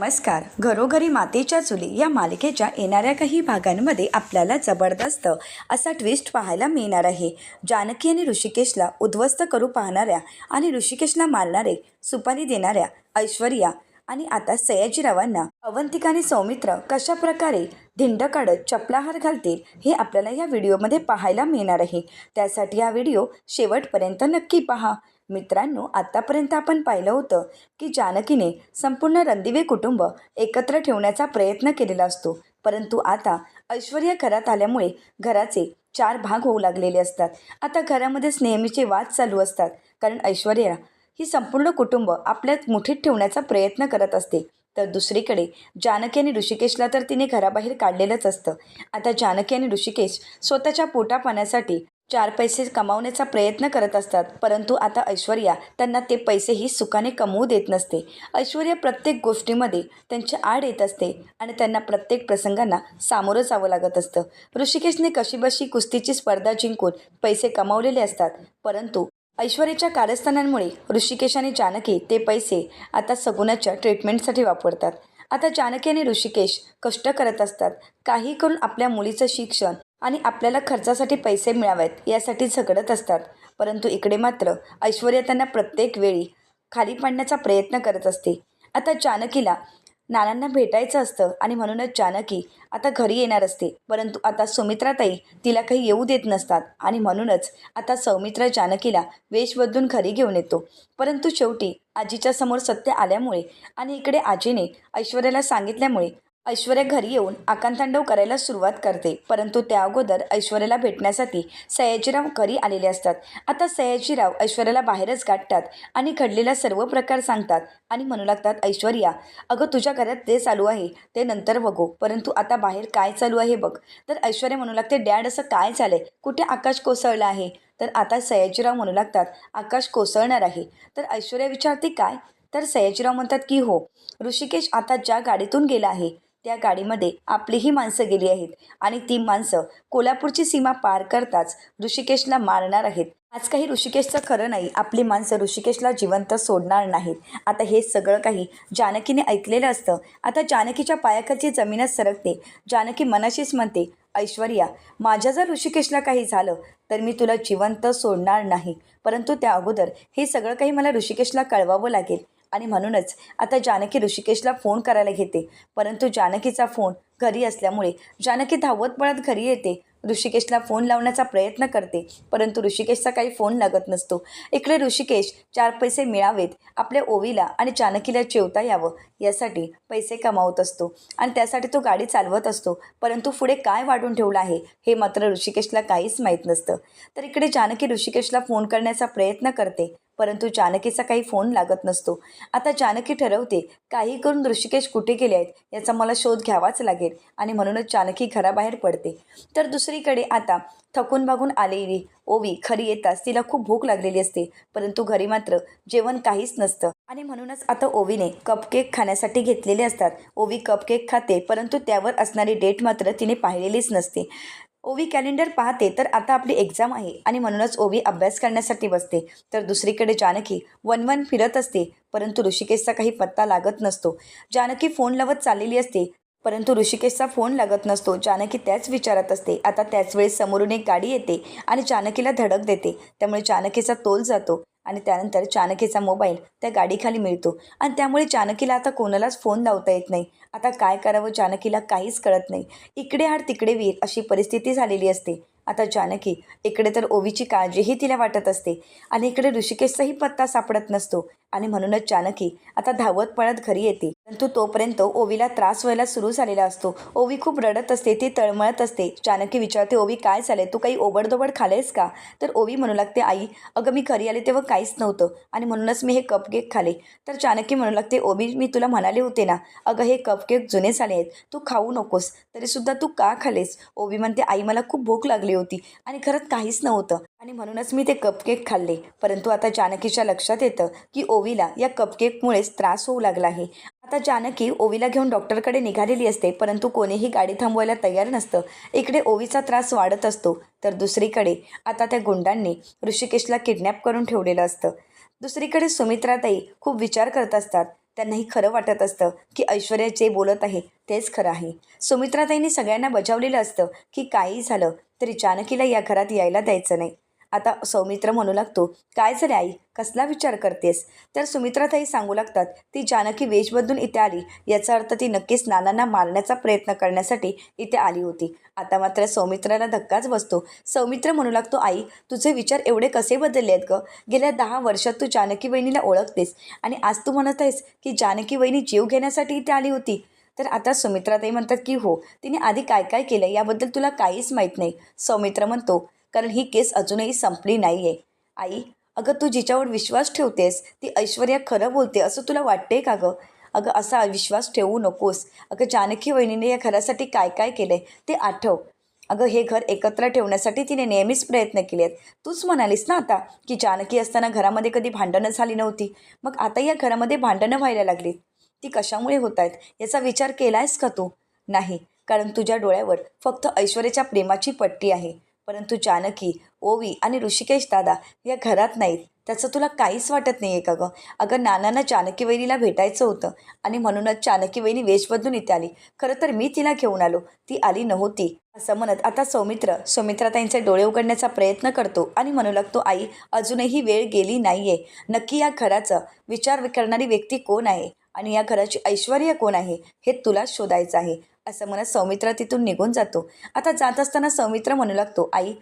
नमस्कार. घरोघरी मातेच्या चुली या मालिकेच्या येणाऱ्या काही भागांमध्ये आपल्याला जबरदस्त असा ट्विस्ट पाहायला मिळणार आहे. जानकी आणि ऋषिकेशला उद्ध्वस्त करू पाहणाऱ्या आणि ऋषिकेशला मारणारे सुपारी देणाऱ्या ऐश्वर्या आणि आता सयाजीरावांना अवंतिका आणि सौमित्र कशा प्रकारे धिंड काढत चपलाहार घालतील हे आपल्याला या व्हिडिओमध्ये पाहायला मिळणार आहे. त्यासाठी हा व्हिडिओ शेवटपर्यंत नक्की पहा. मित्रांनो आत्तापर्यंत आपण पाहिलं होतं की जानकीने संपूर्ण रणदिवे कुटुंब एकत्र ठेवण्याचा प्रयत्न केलेला असतो. परंतु आता ऐश्वर्या घरात आल्यामुळे घराचे चार भाग होऊ लागलेले असतात. आता घरामध्येच नेहमीचे वाद चालू असतात. कारण ऐश्वर्या ही संपूर्ण कुटुंब आपल्यात मुठीत ठेवण्याचा प्रयत्न करत असते. तर दुसरीकडे जानकी आणि ऋषिकेशला तर तिने घराबाहेर काढलेलंच असतं. आता जानकी आणि ऋषिकेश स्वतःच्या पोटापाण्यासाठी चार पैसे कमावण्याचा प्रयत्न करत असतात. परंतु आता ऐश्वर्या त्यांना ते पैसेही सुखाने कमवू देत नसते. ऐश्वर्या प्रत्येक गोष्टीमध्ये त्यांच्या आड येत असते आणि त्यांना प्रत्येक प्रसंगांना सामोरं जावं लागत असतं. ऋषिकेशने कशीबशी कुस्तीची स्पर्धा जिंकून पैसे कमावलेले असतात. परंतु ऐश्वर्याच्या कारस्थानांमुळे ऋषिकेश आणि जानकी ते पैसे आता सगुणाच्या ट्रीटमेंटसाठी वापरतात. आता जानकी आणि ऋषिकेश कष्ट करत असतात. काही करून आपल्या मुलीचं शिक्षण आणि आपल्याला खर्चासाठी पैसे मिळावेत यासाठी झगडत असतात. परंतु इकडे मात्र ऐश्वर्या त्यांना प्रत्येक वेळी खाली पाडण्याचा प्रयत्न करत असते. आता जानकीला नानांना भेटायचं असतं आणि म्हणूनच जानकी आता घरी येणार असते. परंतु आता सुमित्राताई तिला काही येऊ देत नसतात आणि म्हणूनच आता सौमित्र जानकीला वेश बदलून घरी घेऊन येतो. परंतु शेवटी आजीच्या समोर सत्य आल्यामुळे आणि इकडे आजीने ऐश्वर्याला सांगितल्यामुळे ऐश्वर्या घरी येऊन आकांतांडव करायला सुरुवात करते. परंतु त्या अगोदर ऐश्वर्याला भेटण्यासाठी सयाजीराव घरी आलेले असतात. आता सयाजीराव ऐश्वर्याला बाहेरच गाठतात आणि घडलेला सर्व प्रकार सांगतात आणि म्हणू लागतात ऐश्वर्या अगं तुझ्या घरात ते चालू आहे ते नंतर बघू. परंतु आता बाहेर काय चालू आहे बघ. तर ऐश्वर्या म्हणू लागते डॅड असं काय झालंय? कुठे आकाश कोसळलं आहे? तर आता सयाजीराव म्हणू लागतात आकाश कोसळणार आहे. तर ऐश्वर्या विचारते काय? तर सयाजीराव म्हणतात की हो ऋषिकेश आता ज्या गाडीतून गेला आहे त्या गाडीमध्ये आपलीही माणसं गेली आहेत. आणि ती माणसं कोल्हापूरची सीमा पार करताच ऋषिकेशला मारणार आहेत. आज काही ऋषिकेशचं खरं नाही. आपली माणसं ऋषिकेशला जिवंत सोडणार नाहीत. आता हे सगळं काही जानकीने ऐकलेलं असतं. आता जानकीच्या पायाखालची जमीनच सरकते. जानकी मनाशीच म्हणते ऐश्वर्या माझ्या जर ऋषिकेशला काही झालं तर मी तुला जिवंत सोडणार नाही. परंतु त्या अगोदर हे सगळं काही मला ऋषिकेशला कळवावं लागेल. आणि म्हणूनच आता जानकी ऋषिकेशला फोन करायला घेते. परंतु जानकीचा फोन घरी असल्यामुळे जानकी धावत पळत घरी येते. ऋषिकेशला फोन लावण्याचा प्रयत्न करते. परंतु ऋषिकेशचा काही फोन लागत नसतो. इकडे ऋषिकेश चार पैसे मिळावेत. आपल्या ओवीला आणि जानकीला जेवता यावं. यासाठी पैसे कमावत असतो. आणि त्यासाठी तो गाडी चालवत असतो. परंतु पुढे काय वाढून ठेवलं आहे हे मात्र ऋषिकेशला काहीच माहीत नसतं. तर इकडे जानकी ऋषिकेशला फोन करण्याचा प्रयत्न करते. परंतु जानकीचा काही फोन लागत नसतो. आता जानकी ठरवते काही करून ऋषिकेश कुठे गेले आहेत याचा मला शोध घ्यावाच लागेल आणि म्हणूनच जानकी घराबाहेर पडते. तर दुसरीकडे आता थकून भागून आलेली ओवी खरी येताच तिला खूप भूक लागलेली असते परंतु घरी मात्र जेवण काहीच नसतं. आणि म्हणूनच आता ओवीने कपकेक खाण्यासाठी घेतलेले असतात. ओवी कपकेक खाते परंतु त्यावर असणारी डेट मात्र तिने पाहिलेलीच नसते. ओवी कॅलेंडर पाहते तर आता आपली एक्झाम आहे आणि म्हणूनच ओवी अभ्यास करण्यासाठी बसते. तर दुसरीकडे जानकी वन वन फिरत असते परंतु ऋषिकेशचा काही पत्ता लागत नसतो. जानकी फोन लावत चाललेली असते परंतु ऋषिकेशचा फोन लागत नसतो. जानकी त्याच विचारात असते. आता त्याच वेळेस समोरून एक गाडी येते आणि जानकीला धडक देते. त्यामुळे जानकीचा तोल जातो. आणि त्यानंतर चाणकेचा मोबाईल त्या गाडीखाली मिळतो. आणि त्यामुळे चाणकीला आता कोणालाच फोन लावता येत नाही. आता काय करावं चाणकीला काहीच कळत नाही. इकडे हाड तिकडे वीर अशी परिस्थिती झालेली असते. आता जानकी इकडे तर ओवीची काळजीही तिला वाटत असते आणि इकडे ऋषिकेशचाही पत्ता सापडत नसतो आणि म्हणूनच जानकी आता धावत पळत घरी येते. परंतु तोपर्यंत ओवीला त्रास व्हायला सुरू झालेला असतो. ओवी खूप रडत असते ती तळमळत असते. जानकी विचारते ओवी काय झाले तू काही ओबडदोबड खालेस का? तर ओवी म्हणू लागते आई अगं मी घरी आले तेव्हा काहीच नव्हतं आणि म्हणूनच मी हे कपकेक खाले. तर जानकी म्हणू लागते ओवी मी तुला म्हणाले होते ना अगं हे कपकेक जुने झाले आहेत तू खाऊ नकोस तरीसुद्धा तू का खालेस? ओवी म्हणते आई मला खूप भूक लागली होती. आणि खरंच काहीच नव्हतं. आणि म्हणूनच मी ते कपकेक खाल्ले. परंतु आता जानकीच्या लक्षात येतं की ओवीला या कपकेकमुळेच त्रास होऊ लागला आहे. आता जानकी ओवीला घेऊन डॉक्टरकडे निघालेली असते परंतु कोणीही गाडी थांबवायला तयार नसतं. इकडे ओवीचा त्रास वाढत असतो तर दुसरीकडे आता त्या गुंडांनी ऋषिकेशला किडनॅप करून ठेवलेलं असतं. दुसरीकडे सुमित्राताई खूप विचार करत असतात. त्यांनाही खरं वाटत असतं की ऐश्वर्या जे बोलत आहे तेच खरं आहे. सुमित्राताईंनी सगळ्यांना बजावलेलं असतं की काही झालं तरी जानकीला या घरात यायला द्यायचं नाही. आता सौमित्र म्हणू लागतो काय झाले आई कसला विचार करतेस? तर सुमित्राताई सांगू लागतात ती जानकी वेश बदलून इथे आली. याचा अर्थ ती नक्कीच नानांना मारण्याचा प्रयत्न करण्यासाठी इथे आली होती. आता मात्र सौमित्राला धक्काच बसतो. सौमित्र म्हणू लागतो आई तुझे विचार एवढे कसे बदलले आहेत ग? गेल्या दहा वर्षात तू जानकी वहिनीला ओळखतेस आणि आज तू म्हणत आहेस की जानकी वहिनी जीव घेण्यासाठी इथे आली होती. तर आता सुमित्राताई म्हणतात की हो तिने आधी काय काय केलं याबद्दल तुला काहीच माहीत नाही. सौमित्र म्हणतो कारण ही केस अजूनही संपली नाही आहे आई अगं तू जिच्यावर विश्वास ठेवतेस ती ऐश्वर्या खरं बोलते असं तुला वाटते का गं? अगं असा विश्वास ठेवू नकोस. अगं जानकी वहिनीने या घरासाठी काय काय केलं आहे ते आठव. अगं हे घर एकत्र ठेवण्यासाठी तिने नेहमीच प्रयत्न केले आहेत तूच म्हणालीस ना आता की जानकी असताना घरामध्ये कधी भांडणं झाली नव्हती. मग आता या घरामध्ये भांडणं व्हायला लागलीत. ती कशामुळे होत आहेत याचा विचार केला आहेस का तू? नाही कारण तुझ्या डोळ्यावर फक्त ऐश्वर्याच्या प्रेमाची पट्टी आहे. परंतु जानकी ओवी आणि ऋषिकेश दादा या घरात नाहीत. त्याचं तुला काहीच वाटत नाही आहे का गं? अगं नानांना जानकी वहिनीला भेटायचं होतं आणि म्हणूनच जानकी वहिनी वेश बदलून इथे आली. खरं तर मी तिला घेऊन आलो. ती आली नव्हती. असं म्हणत आता सौमित्र सौमित्राताईंचे डोळे उघडण्याचा प्रयत्न करतो आणि म्हणू लागतो आई अजूनही वेळ गेली नाही आहे नक्की या घराचं विचार करणारी व्यक्ती कोण आहे? आणि या घराची ऐश्वर्य कोण आहे? हे तुला शोधायचं आहे. असं म्हणत सौमित्र तिथून निघून जातो. आता जात असताना सौमित्र म्हणू लागतो आई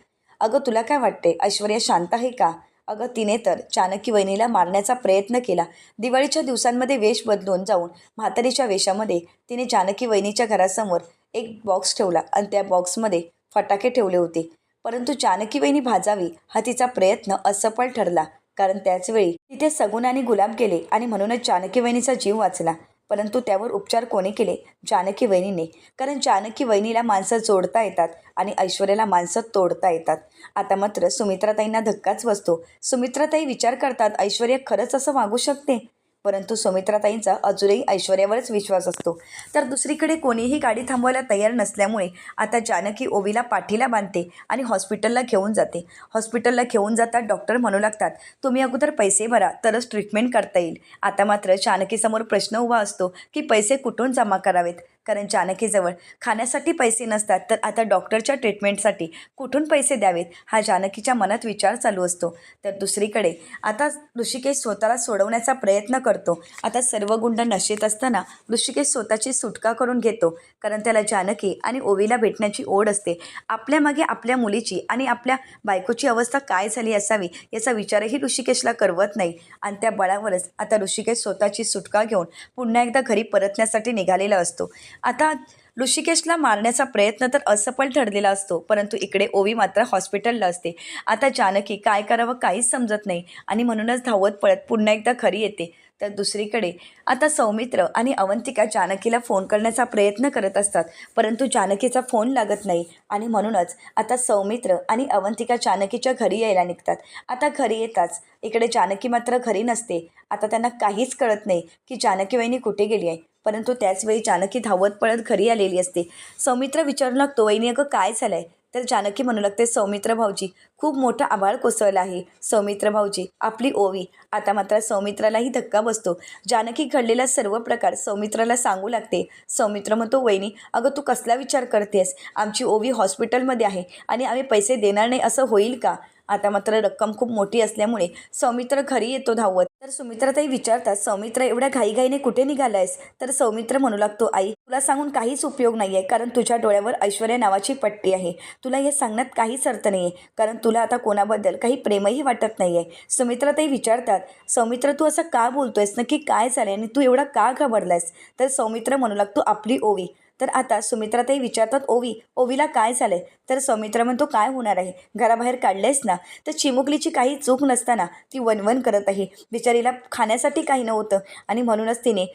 अगं तुला काय वाटते ऐश्वर्या शांत आहे का? अगं तिने तर चाणकी वहिनीला मारण्याचा प्रयत्न केला. दिवाळीच्या दिवसांमध्ये वेश बदलून जाऊन म्हातारीच्या वेशामध्ये तिने जानकी वहिनीच्या घरासमोर एक बॉक्स ठेवला आणि त्या बॉक्समध्ये फटाके ठेवले होते. परंतु जानकी वहिनी भाजावी हा तिचा प्रयत्न असफल ठरला. कारण त्याचवेळी तिथे सगुण आणि गुलाब गेले आणि म्हणूनच जानकी वहिनीचा जीव वाचला. परंतु त्यावर उपचार कोणी केले? जानकी वहिनीने. कारण जानकी वहिनीला माणसं जोडता येतात आणि ऐश्वर्याला माणसं तोडता येतात. आता मात्र सुमित्राताईंना धक्काच बसतो. सुमित्राताई विचार करतात ऐश्वर्या खरंच असं वागू शकते? परंतु सुमित्राताईंचा अजूनही ऐश्वर्यावरच विश्वास असतो. तर दुसरीकडे कोणीही गाडी थांबवायला तयार नसल्यामुळे आता जानकी ओवीला पाठीला बांधते आणि हॉस्पिटलला घेऊन जाते. हॉस्पिटलला घेऊन जातात डॉक्टर म्हणू लागतात तुम्ही अगोदर पैसे भरा तरच ट्रीटमेंट करता येईल. आता मात्र जानकीसमोर प्रश्न उभा असतो की पैसे कुठून जमा करावेत? कारण जानकीजवळ खाण्यासाठी पैसे नसतात तर आता डॉक्टरच्या ट्रीटमेंटसाठी कुठून पैसे द्यावेत? हा जानकीच्या मनात विचार चालू असतो. तर दुसरीकडे आता ऋषिकेश स्वतःला सोडवण्याचा प्रयत्न करतो. आता सर्व गुंड नशेत असताना ऋषिकेश स्वतःची सुटका करून घेतो कारण त्याला जानकी आणि ओवीला भेटण्याची ओढ असते. आपल्या मागे आपल्या मुलीची आणि आपल्या बायकोची अवस्था काय झाली असावी याचा विचारही ऋषिकेशला करवत नाही. आणि त्या बळावरच आता ऋषिकेश स्वतःची सुटका घेऊन पुन्हा एकदा घरी परतण्यासाठी निघालेला असतो. आता ऋषिकेशला मारण्याचा प्रयत्न तर असफल ठरलेला असतो परंतु इकडे ओवी मात्र हॉस्पिटलला असते. आता जानकी काय करावं काहीच समजत नाही आणि म्हणूनच धावत पळत पुन्हा एकदा खरी येते. तर दुसरीकडे आता सौमित्र आणि अवंतिका जानकीला फोन करण्याचा प्रयत्न करत असतात परंतु जानकीचा फोन लागत नाही आणि म्हणूनच आता सौमित्र आणि अवंतिका जानकीच्या घरी यायला निघतात. आता घरी येताच इकडे जानकी मात्र घरी नसते. आता त्यांना काहीच कळत नाही की जानकी वहिनी कुठे गेली आहे. परंतु त्याचवेळी जानकी धावत पळत घरी आलेली असते. सौमित्र विचारू लागतो वहिनी अगं काय झालं आहे तर जानकी म्हणू लागते सौमित्र भाऊजी खूप मोठं आभाळ कोसळला आहे. सौमित्र भाऊजी आपली ओवी. आता मात्र सौमित्रालाही धक्का बसतो. जानकी घडलेला सर्व प्रकार सौमित्राला सांगू लागते. सौमित्र म्हणतो वहिनी अगं तू कसला विचार करतेस? आमची ओवी हॉस्पिटलमध्ये आहे आणि आम्ही पैसे देणार नाही असं होईल का? आता मात्र रक्कम खूप मोठी असल्यामुळे सौमित्र घरी येतो धावत. तर सुमित्राताई विचारतात सौमित्र एवढ्या घाईघाईने कुठे निघालायस? तर सौमित्र म्हणू लागतो आई तुला सांगून काहीच उपयोग नाही आहे कारण तुझ्या डोळ्यावर ऐश्वर्या नावाची पट्टी आहे. तुला हे सांगण्यात काहीच अर्थ नाही आहे कारण तुला आता कोणाबद्दल काही प्रेमही वाटत नाही आहे सुमित्राताई विचारतात सौमित्र तू असं का बोलतोयस? नक्की काय झालं आणि तू एवढा का घाबरलायस? तर सौमित्र म्हणू लागतो आपली ओवी. तर आता सुमित्राताई विचारतात ओवी ओवीला काय झालंय? तर सौमित्र म्हणतो काय होणार आहे? घराबाहेर काढलेस ना तर चिमुकलीची काही चूक नसताना ती वनवन करत आहे. बिचारीला खाण्यासाठी काही नव्हतं आणि म्हणूनच तिने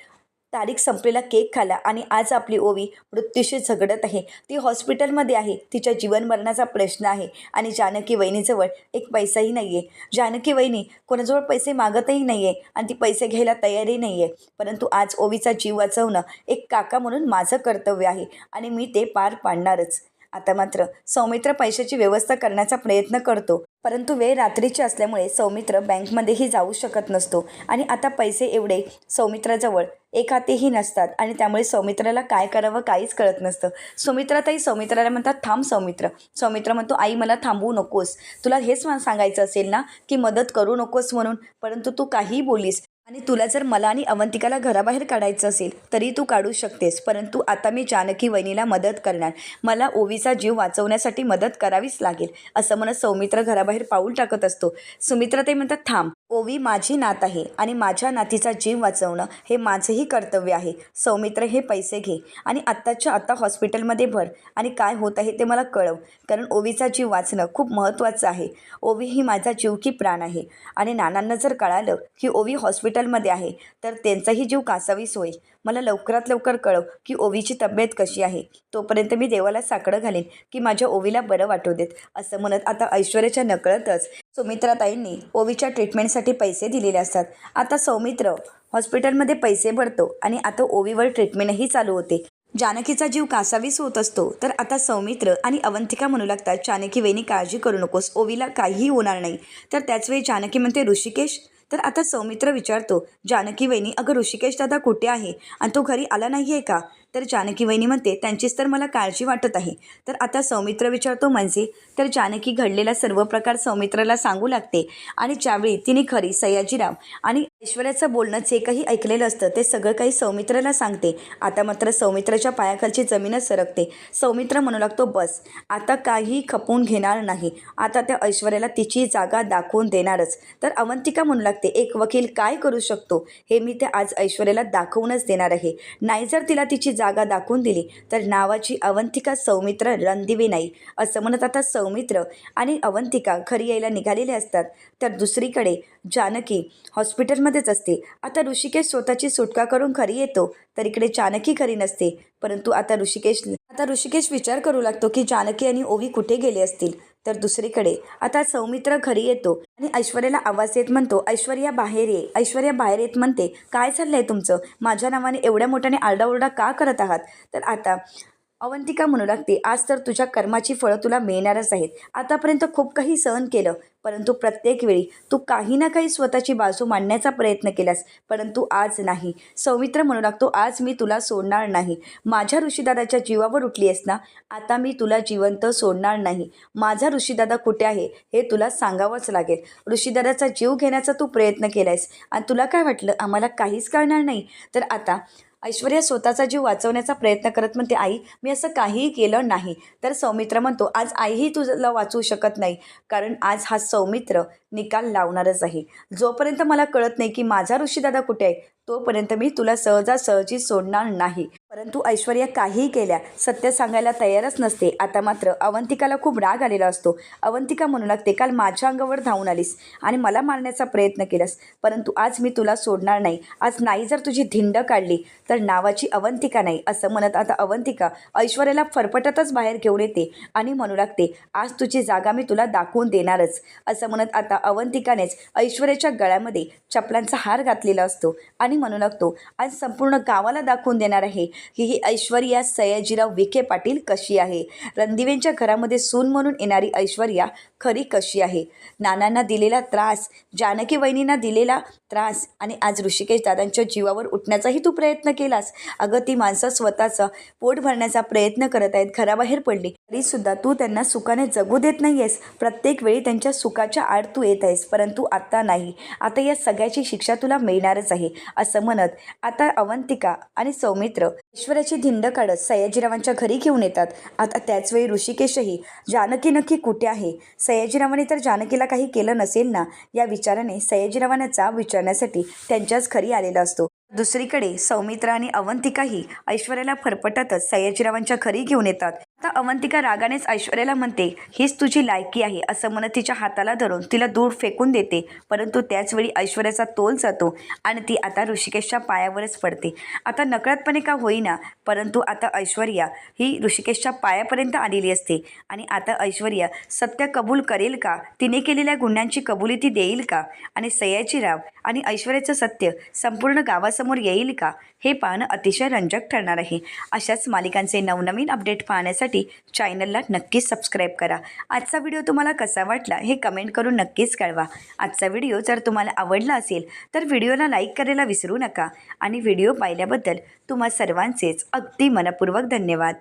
तारीख संपलेला केक खाला आणि आज आपली ओवी मृत्यूशी झगडत आहे. ती हॉस्पिटलमध्ये आहे. तिच्या जीवन मरणाचा प्रश्न आहे आणि जानकी वहिनीजवळ एक पैसाही नाही आहे जानकी वहिनी कोणाजवळ पैसे मागतही नाही आहे आणि ती पैसे घ्यायला तयारही नाही आहे परंतु आज ओवीचा जीव वाचवणं एक काका म्हणून माझं कर्तव्य आहे आणि मी ते पार पाडणारच. आता मात्र सौमित्र पैशाची व्यवस्था करण्याचा प्रयत्न करतो. परंतु वेळ रात्रीची असल्यामुळे सौमित्र बँकमध्येही जाऊ शकत नसतो. आणि आता पैसे एवढे सौमित्राजवळ हातीही नसतात. आणि त्यामुळे सौमित्राला काय करावं काहीच कळत नसतं. सुमित्राताई सौमित्राला म्हणतात थांब सौमित्र. सौमित्र म्हणतो आई मला थांबवू नकोस. तुला हेच सांगायचं असेल ना की मदत करू नकोस म्हणून. परंतु तू काहीही बोलीस आणि तुला जर मला आणि अवंतिकाला घराबाहेर काढायचं असेल तरी तू काढू शकतेस. परंतु आता मी जानकी वहिनीला मदत करणार. मला ओवीचा जीव वाचवण्यासाठी मदत करावीच लागेल. असं म्हणत सौमित्र घराबाहेर पाऊल टाकत असतो. सुमित्रा ते म्हणतात थांब. ओवी माझी नात आहे आणि माझ्या नातीचा जीव वाचवणं हे माझंही कर्तव्य आहे. सौमित्र हे पैसे घे आणि आत्ताच्या आत्ता हॉस्पिटलमध्ये भर आणि काय होत आहे ते मला कळव कारण ओवीचा जीव वाचणं खूप महत्त्वाचं आहे. ओवी ही माझा जीव की प्राण आहे आणि नानांना जर कळालं की ओवी हॉस्पिटलमध्ये आहे तर त्यांचाही जीव कासावीस होईल मला लवकरात लवकर कळव की ओवीची तब्येत कशी आहे. तोपर्यंत मी देवाला साकडं घालेन की माझ्या ओवीला बरं वाटू देत. असं म्हणत आता ऐश्वर्याच्या नकळतच सुमित्राताईंनी ओवीच्या ट्रीटमेंटसाठी पैसे दिलेले असतात. आता सौमित्र हॉस्पिटलमध्ये पैसे भरतो आणि आता ओवीवर ट्रीटमेंटही चालू होते. जानकीचा जीव कासावीस होत असतो तर आता सौमित्र आणि अवंतिका म्हणू लागतात जानकी वहिनी काळजी करू नकोस. ओवीला काहीही होणार नाही. तर त्याचवेळी जानकी म्हणते ऋषिकेश तर आता सौमित्र विचारतो जानकी वहिनी अगं ऋषिकेश दादा कुठे आहे? आणि तो घरी आला नाही आहे का? तर जानकी वहिनी म्हणते त्यांचीच तर मला काळजी वाटत आहे. तर आता सौमित्र विचारतो म्हणजे तर जानकी घडलेला सर्व प्रकार सौमित्राला सांगू लागते. आणि ज्यावेळी तिने खरी सयाजीराव आणि ऐश्वर्याचं बोलणं जे काही ऐकलेलं असतं ते सगळं काही सौमित्राला सांगते. आता मात्र सौमित्राच्या पायाखालची जमीनच सरकते. सौमित्र म्हणू लागतो बस आता काही खपवून घेणार नाही. आता त्या ऐश्वर्याला तिची जागा दाखवून देणारच. तर अवंतिका म्हणू लागते एक वकील काय करू शकतो? हे मी ते आज ऐश्वर्याला दाखवूनच देणार आहे. नाही जर तिला तिची जागा दाखवून दिली. तर नावाची अवंतिका सौमित्र रणदिवी नाही असं म्हणत आता सौमित्र आणि अवंतिका घरी यायला निघालेले असतात. तर दुसरीकडे जानकी हॉस्पिटलमध्येच असते. आता ऋषिकेश स्वतःची सुटका करून घरी येतो तर इकडे जानकी घरी नसते. परंतु आता ऋषिकेश आता ऋषिकेश विचार करू लागतो की जानकी आणि ओवी कुठे गेले असतील? तर दुसरीकडे. आता सौमित्र घरी येतो आणि ऐश्वर्याला आवाज येत म्हणतो ऐश्वर्या बाहेर ये. ऐश्वर्या बाहेर येत म्हणते काय चाललंय तुमचं? माझ्या नावाने एवढ्या मोठ्याने आरडाओरडा का करत आहात? तर आता अवंतिका म्हणू लागते आज तर तुझ्या कर्माची फळं तुला मिळणारच आहेत. आतापर्यंत खूप काही सहन केलं परंतु प्रत्येक वेळी तू काही ना काही स्वतःची बाजू मांडण्याचा प्रयत्न केलास परंतु आज नाही. सौमित्र म्हणू लागतो आज मी तुला सोडणार नाही. माझ्या ऋषीदादाच्या जीवावर उठली आहेस ना? आता मी तुला जिवंत सोडणार नाही. माझा ऋषीदादा कुठे आहे हे तुला सांगावंच लागेल. ऋषीदादाचा जीव घेण्याचा तू प्रयत्न केलायस. आणि तुला काय वाटलं? आम्हाला काहीच कळणार नाही. तर आता ऐश्वर्या स्वतःचा जीव वाचवण्याचा प्रयत्न करत म्हणते आई मी असं काहीही केलं नाही. तर सौमित्र म्हणतो आज आईही तुला वाचवू शकत नाही. कारण आज हा सौमित्र निकाल लावणारच आहे. जोपर्यंत मला कळत नाही की माझा ऋषीदादा कुठे आहे तोपर्यंत मी तुला सहजासहजी सोडणार नाही. परंतु ऐश्वर्या काहीही केल्या सत्य सांगायला तयारच नसते. आता मात्र अवंतिकाला खूप राग आलेला असतो. अवंतिका म्हणू लागते काल माझ्या अंगावर धावून आलीस आणि मला मारण्याचा प्रयत्न केलास परंतु आज मी तुला सोडणार नाही. आज नाही जर तुझी धिंड काढली तर नावाची अवंतिका नाही असं म्हणत आता अवंतिका ऐश्वर्याला फरफटतच बाहेर घेऊन येते आणि म्हणू लागते आज तुझी जागा मी तुला दाखवून देणारच असं म्हणत आता अवंतिकानेच ऐश्वर्याच्या गळ्यामध्ये चपलांचा हार घातलेला असतो आणि म्हणू लागतो. आज संपूर्ण गावाला दाखवून देणार आहे की ही ऐश्वर्या सयाजीराव विखे पाटील कशी आहे. रणदिवेंच्या घरामध्ये सून म्हणून येणारी ऐश्वर्या खरी कशी आहे? नानांना दिलेला त्रास जानकी वहिनींना दिलेला त्रास आणि आज ऋषिकेश दादांच्या जीवावर उठण्याचाही तू प्रयत्न केलास? अगं ती माणसं स्वतःचा पोट भरण्याचा प्रयत्न करत आहेत घराबाहेर पडली. तरीसुद्धा तू त्यांना सुखाने जगू देत नाही आहेस प्रत्येक वेळी त्यांच्या सुखाच्या आड तू येत आहेस परंतु आता नाही. आता या सगळ्याची शिक्षा तुला मिळणारच आहे असं म्हणत आता अवंतिका आणि सौमित्र ईश्वराची धिंड काढत सयाजीरावांच्या घरी घेऊन येतात. आता त्याचवेळी ऋषिकेशही जानकी नक्की कुठे आहे? सयाजीरावाने तर जानकीला काही केलं नसेल ना या विचाराने सयाजीरावांना जाब विचारण्यासाठी त्यांच्याच घरी आलेला असतो. दुसरीकडे सौमित्र आणि अवंतिकाही ऐश्वर्याला फरफटतच सयाजीरावांच्या घरी घेऊन येतात. आता अवंतिका रागानेच ऐश्वर्याला म्हणते हीच तुझी लायकी आहे असं म्हणत तिच्या हाताला धरून तिला दूर फेकून देते. परंतु त्याचवेळी ऐश्वर्याचा तोल जातो आणि ती आता ऋषिकेशच्या पायावरच पडते. आता नकळतपणे का होईना परंतु आता ऐश्वर्या ही ऋषिकेशच्या पायापर्यंत आलेली असते. आणि आता ऐश्वर्या सत्य कबूल करेल का? तिने केलेल्या गुन्ह्यांची कबुली ती देईल का? आणि सयाजीराव आणि ऐश्वर्याचं सत्य संपूर्ण गावासमोर येईल का? हे पाहणं अतिशय रंजक ठरणार आहे. अशाच मालिकांचे नवनवीन अपडेट पाहण्यासाठी पाहण्यासाठी चॅनलला नक्कीच सबस्क्राईब करा. आजचा व्हिडिओ तुम्हाला कसा वाटला हे कमेंट करून नक्कीच कळवा. आजचा व्हिडिओ जर तुम्हाला आवडला असेल तर व्हिडिओला लाईक करायला विसरू नका. आणि व्हिडिओ पाहिल्याबद्दल तुम्हा सर्वांचेच अगदी मनपूर्वक धन्यवाद.